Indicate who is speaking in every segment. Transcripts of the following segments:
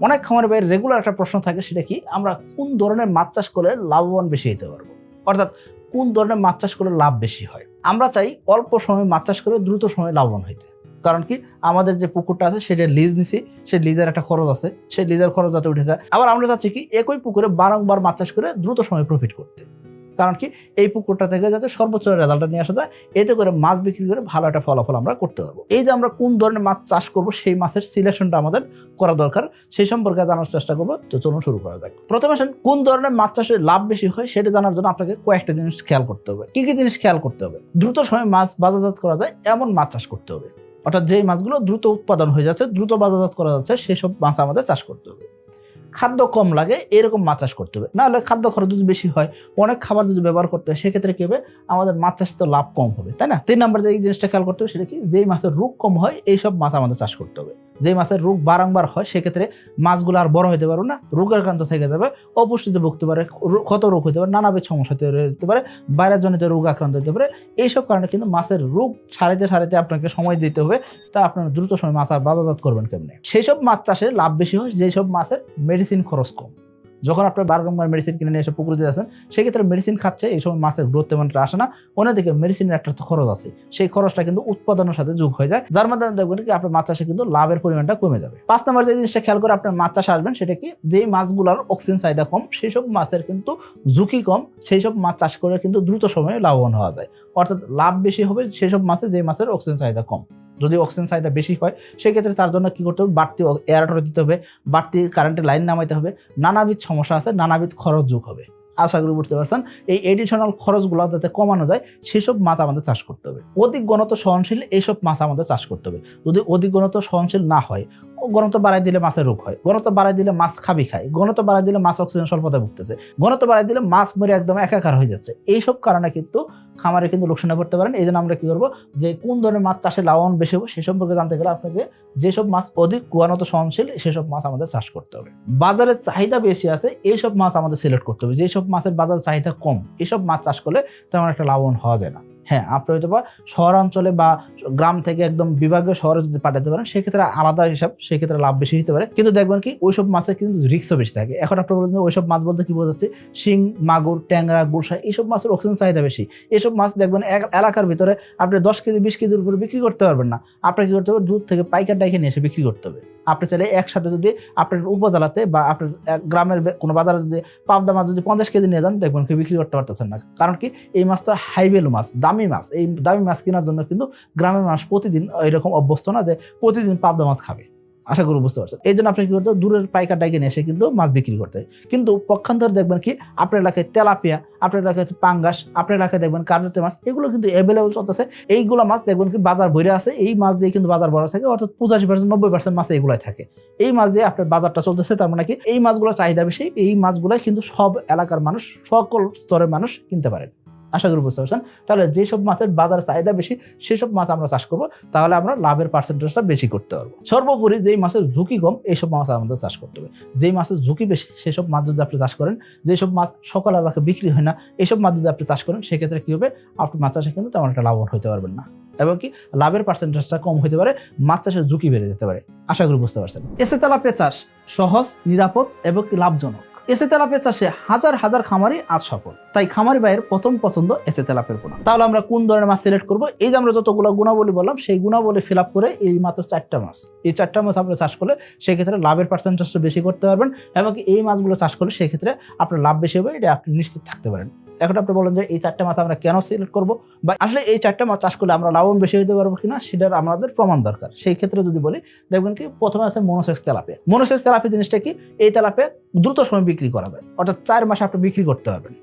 Speaker 1: অনেক খামারের বাইরে রেগুলার একটা প্রশ্ন থাকে, সেটা কি? আমরা কোন ধরনের মাছ চাষ করলে লাভবান বেশি হতে পারব? অর্থাৎ কোন ধরনের মাছ চাষ করলে লাভ বেশি হয়? আমরা চাই অল্প সময়ে মাছ চাষ করে দ্রুত সময়ে লাভবান হইতে। কারণ কি? আমাদের যে পুকুরটা আছে, সেটা লিজ নিছি, সে লিজের একটা খরচ আছে সেই লিজের খরচ যাতে উঠে যায়। আবার আমরা চাচ্ছি কি? একই পুকুরে বারংবার মাছ চাষ করে দ্রুত সময়ে প্রফিট করতে। কারণ কি, এই পুকুরটা থেকে যাতে সর্বোচ্চ রেজাল্টটা নিয়ে আসা যায়, এতে করে মাছ বিক্রি করে ভালো একটা ফলাফল আমরা করতে পারব। এই যে আমরা কোন ধরনের মাছ চাষ করব, সেই মাছের সিলেকশনটা আমাদের করা দরকার, সেই সম্পর্কে জানার চেষ্টা করব। তো চলুন শুরু করা যাক। প্রথমে আসেন, কোন ধরনের মাছ চাষে লাভ বেশি হয় সেটা জানার জন্য আপনাকে কয়েকটা জিনিস খেয়াল করতে হবে। কি কি জিনিস খেয়াল করতে হবে? দ্রুত সময় মাছ বাজারজাত করা যায়, এমন মাছ চাষ করতে হবে। অর্থাৎ যেই মাছগুলো দ্রুত উৎপাদন হয়ে যাচ্ছে, দ্রুত বাজারজাত করা যাচ্ছে, সেসব মাছ আমাদের চাষ করতে হবে। খাদ্য কম লাগে, এরকম মাছ চাষ করতে হবে। নাহলে খাদ্য খরচ যদি বেশি হয়, অনেক খাবার যদি ব্যবহার করতে হয়, সেক্ষেত্রে কি হবে? আমাদের মাছ চাষে তো লাভ কম হবে, তাই না? তিন নম্বর যে জিনিসটা খেয়াল করতে হবে, সেটা কি? যেই মাছের রোগ কম হয়, এইসব মাছ আমাদের চাষ করতে হবে। যে মাছের রোগ বারংবার হয়, সেক্ষেত্রে মাছগুলো আর বড় হতে পারবে না, রোগের কান্ত থেকে যাবে, অপুষ্টিতে ভুগতে পারে ক্ষত রোগ হতে পারে, নানাবিধ সমস্যা তৈরি হতে পারে বাইরের জনিত রোগ আক্রান্ত হতে পারে, এইসব কারণে কিন্তু মাছের রোগ সারাইতে সারাইতে আপনাকে সময় দিতে হবে, তা আপনার দ্রুত সময় মাছ আর বাজারজাত করবেন কেমনে? সেই সব মাছ চাষে লাভ বেশি হয় যেই সব মাছের মেডিসিন খরচ কম। যখন আপনার বারংবার মেডিসিন কিনে নিয়ে এসে পুকুরে আছেন সেক্ষেত্রে মেডিসিন খাচ্ছে, এই সময় মাছের গ্রোথ তেমনটা আসে না। অন্যদিকে মেডিসিনের একটা খরচ আছে। সেই খরচটা কিন্তু উৎপাদনের সাথে যোগ হয়ে যায়। যার মাধ্যমে দেখবেন কি আপনার মাছ চাষে কিন্তু লাভের পরিমাণটা কমে যাবে। পাঁচ নম্বর যে জিনিসটা খেয়াল করে আপনার মাছ চাষে আসবেন, সেটা কি? যেই মাছগুলোর অক্সিজেন চাহিদা কম, সেই সব মাছের কিন্তু ঝুঁকি কম, সেই সব মাছ চাষ করে কিন্তু দ্রুত সময়ে লাভবান হওয়া যায়। অর্থাৎ লাভ বেশি হবে সেসব মাছে যে মাছের অক্সিজেন চাহিদা কম। যদি অক্সিজেন চাহিদা বেশি হয়, সেক্ষেত্রে তার জন্য কী করতে হবে? বাড়তি এয়ারটর দিতে হবে, বাড়তি কারেন্টের লাইন নামাইতে হবে, নানাবিধ সমস্যা আছে, নানাবিধ খরচ যোগ হবে। আশা করি বুঝতে পারছেন? এই এডিশনাল খরচগুলো যাতে কমানো যায়, সেসব মাছ আমাদের চাষ করতে হবে। অধিক গণত সহনশীল এইসব মাছ আমাদের চাষ করতে হবে। যদি অধিক গণত সহনশীল না হয় গণত বাড়াই দিলে মাছের রোগ হয় গণত বাড়াই দিলে মাছ খাবি খায় গণত বাড়াই দিলে মাছ অক্সিজেন স্বল্পতায় ভুগতেছে গণত বাড়াই দিলে মাছ মরে একদম একাকার হয়ে যাচ্ছে। এইসব কারণে কিন্তু খামারে কিন্তু লোকসানে করতে পারেন। এই জন্য আমরা কি করব? যে কোন ধরনের মাছ চাষে লাভবান বেশি হবে সে সম্পর্কে জানতে গেলে আপনাকে যেসব মাছ অধিক গুণাগত সহনশীল, সেসব মাছ আমাদের চাষ করতে হবে। বাজারের চাহিদা বেশি আছে, এইসব মাছ আমাদের সিলেক্ট করতে হবে। যেসব মাছের বাজারে চাহিদা কম এইসব মাছ চাষ করলে তেমন একটা লাভবান হওয়া যায় না। হ্যাঁ আপনি হয়তো বা শহরাঞ্চলে বা গ্রাম থেকে একদম বিভাগীয় শহরে যদি পাঠাতে পারেন, সেক্ষেত্রে আলাদা হিসাব, সেক্ষেত্রে লাভ বেশি হতে পারে। কিন্তু দেখবেন কি, ওইসব মাছের কিন্তু রিক্সও বেশি থাকে। এখন আপনার বলছেন ওইসব মাছ বলতে কি বোঝাচ্ছে? শিং, মাগুর, ট্যাংরা গুলশা এইসব মাছের অক্সিজেন চাহিদা বেশি। এইসব মাছ দেখবেন এক এলাকার ভিতরে আপনি দশ কেজি, বিশ কেজির উপরে বিক্রি করতে পারবেন না। আপনার কি করতে হবে? দূর থেকে পাইকার ডাইকে নিয়ে এসে বিক্রি করতে হবে। আপনি চাইলে একসাথে যদি আপনার উপজেলাতে বা আপনার গ্রামের কোনো বাজারে যদি পাবদা মাছ যদি পঞ্চাশ কেজি নিয়ে যান, দেখবেন কি বিক্রি করতে পারতেছেন না। কারণ কি, এই মাছটা হাই ভ্যালু মাছ, দামি মাছ, এই দামি মাছ কেনার জন্য কিন্তু গ্রামের মানুষ প্রতিদিন এরকম অভ্যস্ত না যে প্রতিদিন পাবদা মাছ খাবে। আশা করি বুঝতে পারছেন। এই জন্য আপনি কি করতে দূরের পাইকার ডাইকে নিয়ে এসে কিন্তু মাছ বিক্রি করতে কিন্তু পক্ষান্তরে দেখবেন কি, আপনার এলাকায় তেলাপিয়া, আপনার এলাকায় পাঙ্গাস, আপনার এলাকায় দেখবেন কার্যতে মাছ, এগুলো কিন্তু অ্যাভেলেবল চলতেছে। এইগুলো মাছ দেখবেন কি বাজার ভরে আছে, এই মাছ দিয়ে কিন্তু বাজার বড় থাকে, অর্থাৎ পঁচাশি পার্সেন্ট নব্বই পার্সেন্ট মাছ এইগুলাই থাকে। এই মাছ দিয়ে আপনার বাজারটা চলতেছে, তার মানে কি, এই মাছগুলোর চাহিদা বেশি, এই মাছগুলো কিন্তু সব এলাকার মানুষ, সকল স্তরের মানুষ কিনতে পারে আশা করি বুঝতে পারছেন? তাহলে যেসব মাছের বাজার চাহিদা বেশি, সেসব মাছ আমরা চাষ করব। তাহলে আমরা লাভের পার্সেন্টেজটা বেশি করতে পারব। সর্বোপরি যেই মাছের ঝুঁকি কম, এইসব মাছ আমাদের চাষ করতে হবে। যেই মাছের ঝুঁকি বেশি, সেসব মাছ যদি আপনি চাষ করেন, যেসব মাছ সকাল এলাকা বিক্রি হয় না এইসব মাছ যদি আপনি চাষ করেন, সেক্ষেত্রে কী হবে? আপনি মাছ চাষে কিন্তু তেমন একটা লাভবান হতে পারবেন না। এবং কি? লাভের পার্সেন্টেজটা কম হতে পারে, মাছ চাষের ঝুঁকি বেড়ে যেতে পারে। আশা করি বুঝতে পারছেন। এসে তেলাপিয়া চাষ সহজ, নিরাপদ এবং লাভজনক। এসে তেলাপিয়া চাষে হাজার হাজার খামারি আজ সফল। তাই খামারি ভাইয়ের প্রথম পছন্দ এসে তেলাপের পোনা তাহলে আমরা কোন ধরনের মাছ সিলেক্ট করব? এই যে আমরা যতগুলো গুণাবলী বললাম, সেই গুণাবলী ফিল করে এই মাত্র চারটা মাছ। এই চারটা মাছ আপনি চাষ করলে সেক্ষেত্রে লাভের পার্সেন্টেজটা বেশি করতে পারবেন এবং এই মাছগুলো চাষ করলে সেক্ষেত্রে আপনার লাভ বেশি হবে, এটা আপনি নিশ্চিত থাকতে পারেন। এখন আপনি বলেন যে এই চারটা মাছ আমরা কেন সিলেক্ট করব? বা আসলে এই চারটা মাছ চাষ করলে আমরা লাভবান বেশি হতে পারব কিনা, সেটার আমাদের প্রমাণ দরকার। সেই ক্ষেত্রে যদি বলি, দেখবেন কি, প্রথমে আছে মনোসেক্স তেলাপে মনোসেক্স তেলাপে জিনিসটা কি, এই তেলাপে দ্রুত সময় বিক্রি করা যায়। অর্থাৎ চার মাসে আপনি বিক্রি করতে পারবেন।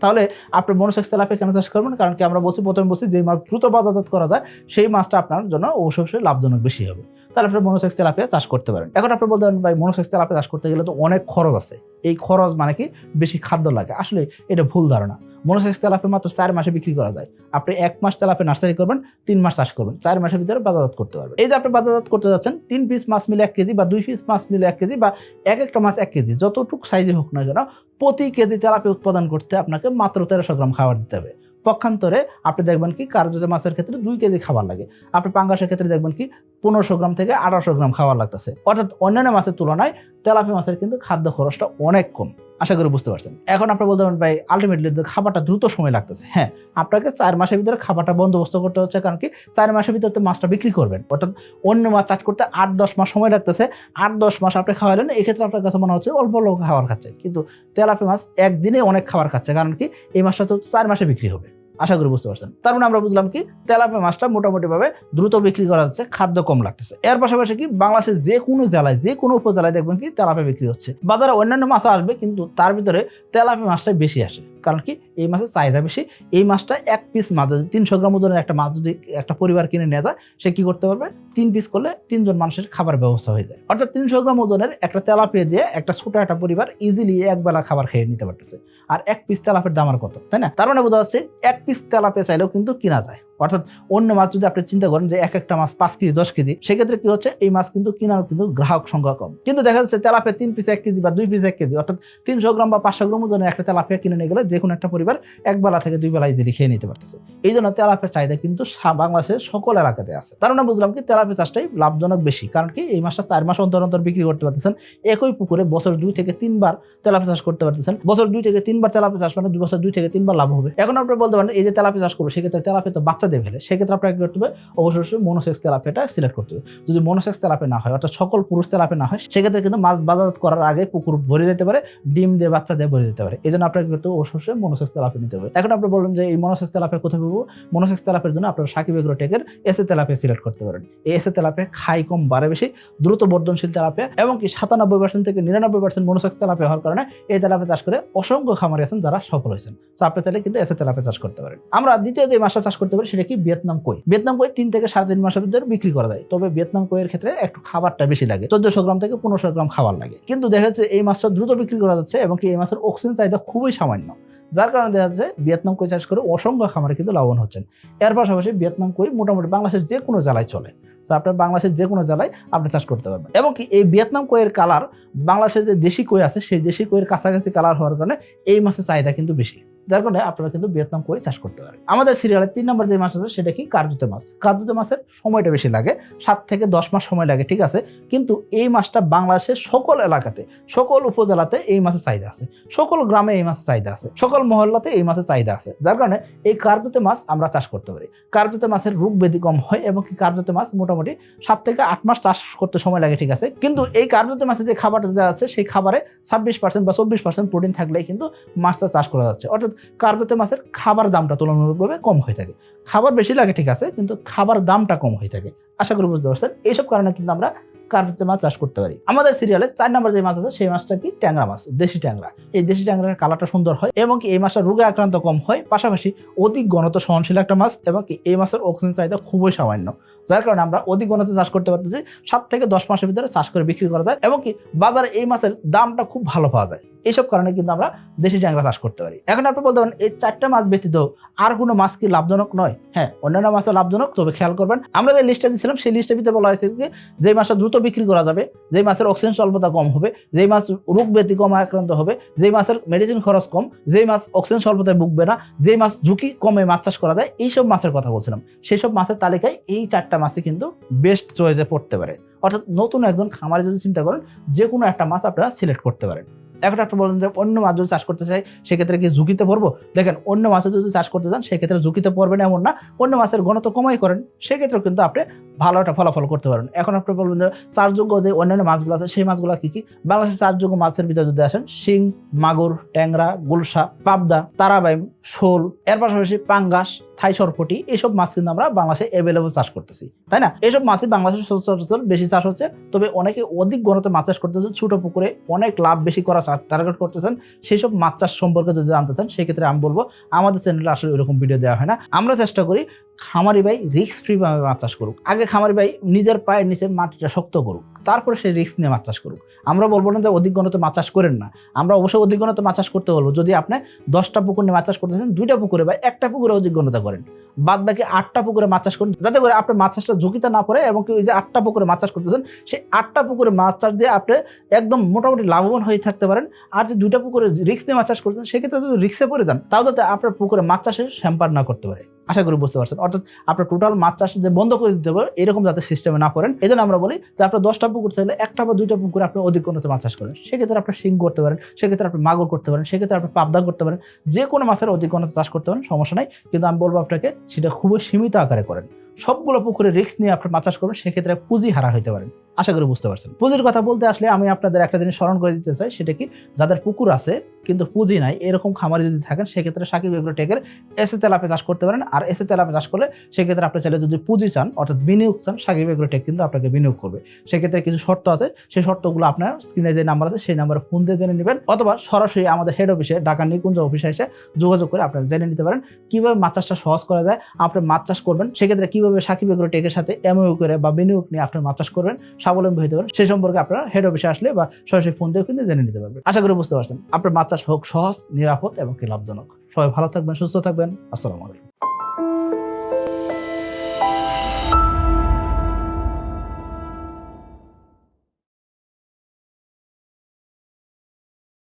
Speaker 1: তাহলে আপনি মনোসেক্স তেলাপে কেন চাষ করবেন? কারণ কি, আমরা বলছি, প্রথমে বলছি যে মাছ দ্রুত বাজারজাত করা যায়, সেই মাছটা আপনার জন্য অবশ্যই অবশ্যই লাভজনক বেশি হবে। তাহলে আপনি মনোসেক্স তেলাপিয়া চাষ করতে পারেন। এখন আপনি বলতে পারেন, ভাই, মনোসেক্স তেলাপিয়া চাষ করতে গেলে তো অনেক খরচ আছে। এই খরচ মানে কি, বেশি খাদ্য লাগে। আসলে এটা ভুল ধারণা। মনোসেক্স তেলাপে মাত্র চার মাসে বিক্রি করা যায়। আপনি এক মাস তেলাপে নার্সারি করবেন, তিন মাস চাষ করবেন, চার মাসের ভিতরে বাজারজাত করতে পারবেন। এই যে আপনি বাজারজাত করতে যাচ্ছেন, তিন পিস মাছ মিলে এক কেজি বা দুই পিস মাছ মিলে এক কেজি বা এক একটা মাছ এক কেজি, যতটুকু সাইজে হোক না কেন, প্রতি কেজি তেলাপি উৎপাদন করতে আপনাকে মাত্র তেরোশো গ্রাম খাবার দিতে হবে। পক্ষান্তরে আপনি দেখবেন কি কার্যত মাছের ক্ষেত্রে দুই কেজি খাবার লাগে, আপনি পাঙ্গাসের ক্ষেত্রে দেখবেন কি, পনেরোশো গ্রাম থেকে আঠারোশো গ্রাম খাবার লাগতেছে। অর্থাৎ অন্যান্য মাছের তুলনায় তেলাপি মাছের কিন্তু খাদ্য খরচটা অনেক কম। আশা করি বুঝতে পারছেন। এখন আপনার বলতে পারেন, ভাই আলটিমেটলি খাবারটা দ্রুত সময় লাগতেছে। হ্যাঁ আপনাকে চার মাসের ভিতরে খাবারটা বন্দোবস্ত করতে হচ্ছে, কারণ কি চার মাসের ভিতরে তো মাছটা বিক্রি করবেন। অর্থাৎ অন্য মাছ চাষ করতে আট, দশ মাস সময় লাগতেছে। আট, দশ মাস আপনি খাওয়ালেন, এক্ষেত্রে আপনার কাছে মনে হচ্ছে অল্প অল্প খাবার খাচ্ছে। কিন্তু তেলাপি মাছ একদিনে অনেক খাবার খাচ্ছে, কারণ কি এই মাছটা তো চার মাসে বিক্রি হবে। আশা করি বুঝতে পারছেন। তার মানে আমরা বুঝলাম কি তেলাপে মাছটা মোটামুটি ভাবে দ্রুত বিক্রি করা হচ্ছে, খাদ্য কম লাগতেছে। এর পাশাপাশি কি, বাংলাদেশের যে কোনো জেলায়, যে কোনো উপজেলায় দেখবেন কি তেলাপে বিক্রি হচ্ছে। বাজারে অন্যান্য মাছও আসবে, কিন্তু তার ভিতরে তেলাপে মাছটা বেশি আসে। কারণ কি, এই মাছের চাহিদা বেশি। এই মাছটা এক পিস মাছ, যদি তিনশো গ্রাম ওজনের একটা মাছ যদি একটা পরিবার কিনে নিয়ে যায়, সে কি করতে পারবে? তিন পিস করলে তিনজন মানুষের খাবার ব্যবস্থা হয়ে যায়। অর্থাৎ তিনশো গ্রাম ওজনের একটা তেলাপিয়া দিয়ে একটা ছোট একটা পরিবার ইজিলি এক বেলা খাবার খেয়ে নিতে পারতেছে। আর এক পিস তেলাপের দাম আর কত, তাই না? তার মানে বোঝা যাচ্ছে এক পিস তেলাপিয়া চাইলেও কিন্তু কিনা যায়। অর্থাৎ অন্য মাছ যদি আপনি চিন্তা করেন যে এক একটা মাছ পাঁচ কেজি, দশ কেজি, সেক্ষেত্রে কি হচ্ছে? এই মাছ কিন্তু কেনার কিন্তু গ্রাহক সংখ্যা কম। কিন্তু দেখা যাচ্ছে তেলাপিয়া তিন পিস এক কেজি বা দুই পিস এক কেজি, অর্থাৎ তিনশো গ্রাম বা পাঁচশো গ্রাম ওজনের একটা তেলাপিয়া কিনে নিয়ে গেলে যে কোনো একটা পরিবার এক বেলা থেকে দুই বেলা ইজিলি খেয়ে নিতে পারতেছে। এই জন্য তেলাপিয়ার চাহিদা কিন্তু বাংলাদেশের সকল এলাকাতে আছে। তার মানে বুঝলাম কি, তেলাপিয়া চাষটাই লাভজনক বেশি, কারণ কি এই মাছটা চার মাস অন্তর অন্তর বিক্রি করতে পারতেছেন, একই পুকুরে বছর দুই থেকে তিনবার তেলাপিয়া চাষ করতে পারতেছেন। বছর দুই থেকে তিনবার তেলাপিয়া চাষ মানে দুই বছর দুই থেকে তিনবার লাভ হবে। এখন আপনি বলতে পারেন, এই যে তেলাপিয়া চাষ করব, সেক্ষেত্রে তেলাপিয়া তো বাচ্চা দিয়ে ফেলে সেক্ষেত্রে আপনাকে করতে হবে? অবশ্যই অবশ্যই মনোসেক্স তেলাপিয়াটা সিলেক্ট করতে হবে। যদি মনোসেক্স তেলাপে না হয়, অর্থাৎ সকল পুরুষ তেলাপে না হয়, সেক্ষেত্রে কিন্তু মাছ বাজারজাত করার আগে পুকুর ভরে যেতে পারে, ডিম দিয়ে বাচ্চা দিয়ে ভরে যেতে পারে। এই জন্য আপনাকে কিন্তু অবশ্যই অবশ্যই মনোসেক্স তেলাপে নিতে হবে। এখন আপনি বলবেন যে এই মনোসেক্স তেলাপে কোথায় পাবো? মনোসেক্স তেলাপের জন্য আপনার সাকিব এগ্রোটেকের এসে তেলাপে সিলেক্ট করতে পারেন। এই এসে তেলাপে খাই কম, বাড়ে বেশি, দ্রুত বর্ধনশীল তেলাপে এবং কি সাতানব্বই পার্সেন্ট থেকে নিরানব্বই পার্সেন্ট মনোসেক্স তেলাপে হওয়ার কারণে এই তেলাপে চাষ করে অসংখ্য খামারি আছেন যারা সফল হয়েছেন। তো আপনি চাইলে কিন্তু এসে তেলাপে চাষ করতে পারেন। আমরা দ্বিতীয় যে মাছটা চাষ করতে পারি সেটা কি? ভিয়েতনাম কই? ভিয়েতনাম কই তিন থেকে সাড়ে তিন মাসের ভিতরে বিক্রি করা যায়। তবে ভিয়েতনাম কইয়ের ক্ষেত্রে একটু খাবারটা বেশি লাগে। চোদ্দশো গ্রাম থেকে পনেরোশো গ্রাম খাবার লাগে। কিন্তু দেখা যাচ্ছে এই মাছটা দ্রুত বিক্রি করা যাচ্ছে এবং কি এই মাছের অক্সিজেন চাহিদা খুবই সামান্য। যার কারণে দেখা যাচ্ছে ভিয়েতনাম কই চাষ করে অসংখ্য খামারে কিন্তু লাভবান হচ্ছেন। এর পাশাপাশি ভিয়েতনাম কই মোটামুটি বাংলাদেশের যে কোনো জেলায় চলে। তো আপনার বাংলাদেশের যে কোনো জেলায় আপনি চাষ করতে পারবেন। এবং কি এই ভিয়েতনাম কইয়ের কালার বাংলাদেশের যে দেশি কই আছে, সেই দেশি কইয়ের কাছাকাছি কালার হওয়ার কারণে এই মাছের চাহিদা কিন্তু বেশি। যার কারণে আপনারা কিন্তু ভিয়েতনাম কই চাষ করতে পারেন। আমাদের সিরিয়ালের তিন নম্বর যে মাছ আছে, সেটা কি? কার্যতে মাছ। কার্যতে মাছের সময়টা বেশি লাগে, সাত থেকে দশ মাস সময় লাগে, ঠিক আছে? কিন্তু এই মাছটা বাংলাদেশের সকল এলাকাতে, সকল উপজেলাতে এই মাছের চাহিদা আছে। সকল গ্রামে এই মাছের চাহিদা আছে। সকল মহল্লাতে এই মাছের চাহিদা আছে। যার কারণে এই কার্যতে মাছ আমরা চাষ করতে পারি। কার্যতে মাছের রোগ ব্যাধি কম হয় এবং কি কার্যতে মাছ মোটামুটি সাত থেকে আট মাস চাষ করতে সময় লাগে, ঠিক আছে? কিন্তু এই কার্যতে মাছের যে খাবারটা দেওয়া আছে, সেই খাবারে ছাব্বিশ পার্সেন্ট বা চব্বিশ পার্সেন্ট প্রোটিন থাকলেই কিন্তু মাছটা চাষ করা যাচ্ছে। অর্থাৎ কার্যতে মাছের খাবার দামটা তুলনামূলকভাবে কম হয়ে থাকে। খাবার বেশি লাগে, ঠিক আছে, কিন্তু খাবার দামটা কম হয়ে থাকে। আশা করি বুঝতে পারছেন, এইসব কারণে কিন্তু আমরা কার্যতে মাছ চাষ করতে পারি। আমাদের সিরিয়ালে চার নম্বর যে মাছ আছে, সেই মাছটা কি? ট্যাংরা মাছ, দেশি ট্যাংরা। এই দেশি ট্যাংরার কালারটা সুন্দর হয় এবং কি এই মাছটা রোগে আক্রান্ত কম হয়। পাশাপাশি অধিক ঘনত্ব সহনশীল একটা মাছ এবং কি এই মাছের অক্সিজেন চাহিদা খুবই সামান্য। যার কারণে আমরা অধিক ঘনত্ব চাষ করতে পারতেছি, সাত থেকে দশ মাসের ভিতরে চাষ করে বিক্রি করা যায় এবং কি বাজারে এই মাছের দামটা খুব ভালো পাওয়া যায়। এইসব কারণে কিন্তু আমরা দেশি ট্যাংরা চাষ করতে পারি। এখন আপনি বলতে পারেন, এই চারটা মাছ ব্যতীত আর কোনো মাছ কি লাভজনক নয়? হ্যাঁ অন্যান্য মাছও লাভজনক, তবে খেয়াল করবেন, আমরা যে লিস্টটা দিয়েছিলাম, সেই লিস্টের ভিতরে বলা হয়েছে কি, যে মাছটা দ্রুত বিক্রি করা যাবে, যে মাছের অক্সিজেন স্বল্পতা কম হবে যেই মাছ রোগ ব্যাধি কম আক্রান্ত হবে যেই মাছের মেডিসিন খরচ কম যেই মাছ অক্সিজেন স্বল্পতায় ভুগবে না যেই মাছ ঝুঁকি কমে মাছ চাষ করা যায়, এইসব মাছের কথা বলছিলাম। সেই সব মাছের তালিকায় এই চারটা মাছই কিন্তু বেস্ট চয়েসে পড়তে পারে। অর্থাৎ নতুন একজন খামারে যদি চিন্তা করেন, যে কোনো একটা মাছ আপনারা সিলেক্ট করতে পারেন। এখন আপনি বলেন যে অন্য মাছ যদি চাষ করতে চাই, সেক্ষেত্রে কি ঝুঁকিতে পড়ব? দেখেন, অন্য মাছে যদি চাষ করতে চান, সেক্ষেত্রে ঝুঁকিতে পড়বেন এমন না। অন্য মাছের ঘনত্ব কমাই করেন, সেক্ষেত্রেও কিন্তু আপনি ভালো একটা ফলাফল করতে পারেন। এখন আপনি বলবেন যে চারযোগ্য যে অন্যান্য মাছগুলো আছে, সেই মাছগুলো কী কী? বাংলাদেশের চারযোগ্য মাছের ভিতরে যদি আসেন, শিং, মাগুর, ট্যাংরা, গুলশা, পাবদা, তারাবাইম শোল, এর পাশাপাশি পাঙ্গাস থাই সরপটি এইসব মাছ কিন্তু আমরা বাংলাদেশে অ্যাভেলেবল চাষ করতেছি, তাই না? এইসব মাছই বাংলাদেশে সচরাচর বেশি চাষ হচ্ছে, তবে অনেকে অধিক ঘনত্বে মাছ চাষ করতেছেন, ছোট পুকুরে অনেক লাভ বেশি করা টার্গেট করতেছেন সেই সব মাছ চাষ সম্পর্কে যদি জানতে চান, সেক্ষেত্রে আমি বলব, আমাদের চ্যানেলে আসলে এরকম ভিডিও দেওয়া হয় না। আমরা চেষ্টা করি খামারি ভাই রিস্ক ফ্রি ভাবে মাছ চাষ করুক। আগে খামারি ভাই নিজের পায়ের নিচে মাটিটা শক্ত করুক। তারপরে সে রিস্ক নিয়ে মাছ চাষ করুক। আমরা বলব না যে অধিক অধিকগণতে মাছ চাষ করেন না। আমরা অবশ্যই অধিকগণতে মাছ চাষ করতে বলব। যদি আপনি দশটা পুকুর নিয়ে মাছ চাষ করতেছেন, দুইটা পুকুরে বা একটা পুকুরে অধিক অধিকগণতা করেন। বাদ বাকি আটটা পুকুরে মাছ চাষ করেন, যাতে করে আপনার মাছ চাষটা ঝুঁকিতে না পড়ে এবং ওই যে আটটা পুকুরে মাছ চাষ করতেছেন, সেই আটটা পুকুরে মাছ চাষ দিয়ে আপনি একদম মোটামুটি লাভবান হয়ে থাকতে পারেন। আর যে দুইটা পুকুরে রিক্স নিয়ে মাছ চাষ করতেন সেক্ষেত্রে যদি রিক্সে পড়ে যান, তাও যাতে আপনার পুকুরে মাছ চাষে শ্যাম্পার না করতে পারে। আশা করি বুঝতে পারছেন। অর্থাৎ আপনার টোটাল মাছ চাষ যে বন্ধ করে দিতে হবে, এরকম যাতে সিস্টেমে না করেন। এই আমরা বলি যে আপনার দশটা পুকুর চাইলে একটা বা দুইটা পুকুরে আপনি অধিক কোনোতে মাছ চাষ করেন। সেক্ষেত্রে আপনার শিং করতে পারেন, সেক্ষেত্রে আপনি মাগুর করতে পারেন, সেক্ষেত্রে আপনি পাবদা করতে পারেন। যে কোনো মাছের অধিক কোনোতে চাষ করতে পারেন, সমস্যা নাই। কিন্তু আমি বলব আপনাকে, সেটা খুবই সীমিত আকারে করেন। সবগুলো পুকুরে রিস্ক নিয়ে আপনার মাছ চাষ করবেন, সেক্ষেত্রে পুঁজি হারা হইতে পারেন। আশা করি বুঝতে পারছেন। পুঁজির কথা বলতে আসলে আমি আপনাদের একটা জিনিস স্মরণ করে দিতে চাই, সেটা কি? যাদের পুকুর আছে, কিন্তু পুঁজি নাই, এরকম খামারে যদি থাকেন, সেক্ষেত্রে সাকিব এগুলো টেকের এসে তেলাপে চাষ করতে পারেন। আর এসে তেলাপে চাষ করলে সেক্ষেত্রে আপনি চাইলে যদি পুঁজি চান, অর্থাৎ বিনিয়োগ চান, সাকিব এগুলো টেক কিন্তু আপনাকে বিনিয়োগ করবে। সেক্ষেত্রে কিছু শর্ত আছে, সেই শর্তগুলো আপনার স্ক্রিনে যে নাম্বার আছে, সেই নাম্বারে ফোন দিয়ে জেনে নেবেন অথবা সরাসরি আমাদের হেড অফিসে ঢাকা নিকুঞ্জ অফিসে এসে যোগাযোগ করে আপনারা জেনে নিতে পারেন কীভাবে মাছ চাষটা সহজ করা যায়, আপনি মাছ চাষ করবেন, সেক্ষেত্রে কীভাবে সাকিব এগুলো টেকের সাথে এমইউ করে বা বিনিয়োগ নিয়ে আপনি মাছ চাষ করবেন, স্বাবলম্বী হতে পারেন, সেই সম্পর্কে আপনারা হেড অফিসে আসলে বা সরাসরি ফোন দিয়েও কিন্তু জেনে নিতে পারবেন। আশা করি বুঝতে পারছেন, আপনার মাছ চাষ হোক সহজ, নিরাপদ এবং কি লাভজনক। সবাই ভালো থাকবেন, সুস্থ থাকবেন, আসসালামু আলাইকুম।